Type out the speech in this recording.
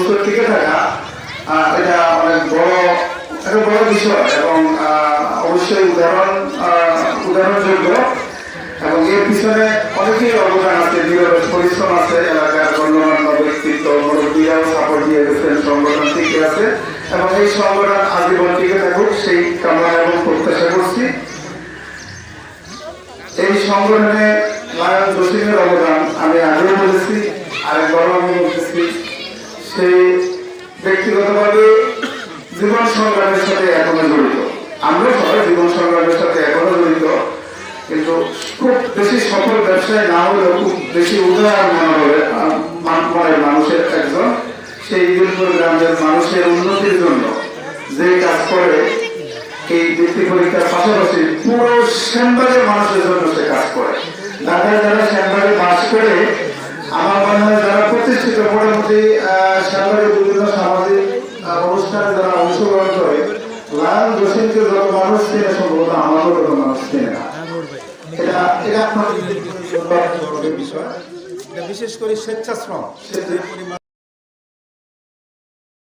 বছর টিকে থাকা এটা অনেক বড়, একটা বড় বিষয় এবং অবশ্যই উদাহরণ উদাহরণযোগ্য এবং এর পিছনে অনেকেই অবদান আছে নীরবের পরিশ্রম আছে, এলাকার গণ্যমান্য ব্যক্তিত্ব, মুরব্বীরাও সাপোর্ট দিয়ে গেছেন, সংগঠন টিকে আছে এবং এই সংগঠন আজীবন টিকে থাকুক, সেই কামনা এবং প্রত্যাশা করছি। এই সংগঠনে লায়ন জসিমের অবদান আমি আগেও বলেছি, আরেকবারও আমি বলতেছি সেই ব্যক্তিগতভাবে জীবন সংগ্রামের সাথে এখনও জড়িত। আমরা সবাই জীবন সংগ্রামের সাথে এখনও জড়িত কিন্তু খুব বেশি সফল ব্যবসায় না হলেও খুব বেশি উদাহরণ মনোবলের আহ, মান- মনের মানুষের একজন সেই দিনপুর গ্রামের মানুষের উন্নতির জন্য যে কাজ করে এই বৃত্তি পরীক্ষার পাশাপাশি পুরো শ্যামবাগের মানুষের জন্য সে কাজ করে। ঢাকায় যারা শ্যামবাগে বাস করে আমার মনে হয় যারা প্রতিষ্ঠিত মোটামুটি যারা অংশগ্রহণ করে লাল জসিমকে যত মানুষ চেনে সম্ভবত আমারও তত মানুষ চেনে না। এটা এটা আপনার বিষয় বিশেষ করে স্বেচ্ছাশ্রম। স্বেচ্ছা-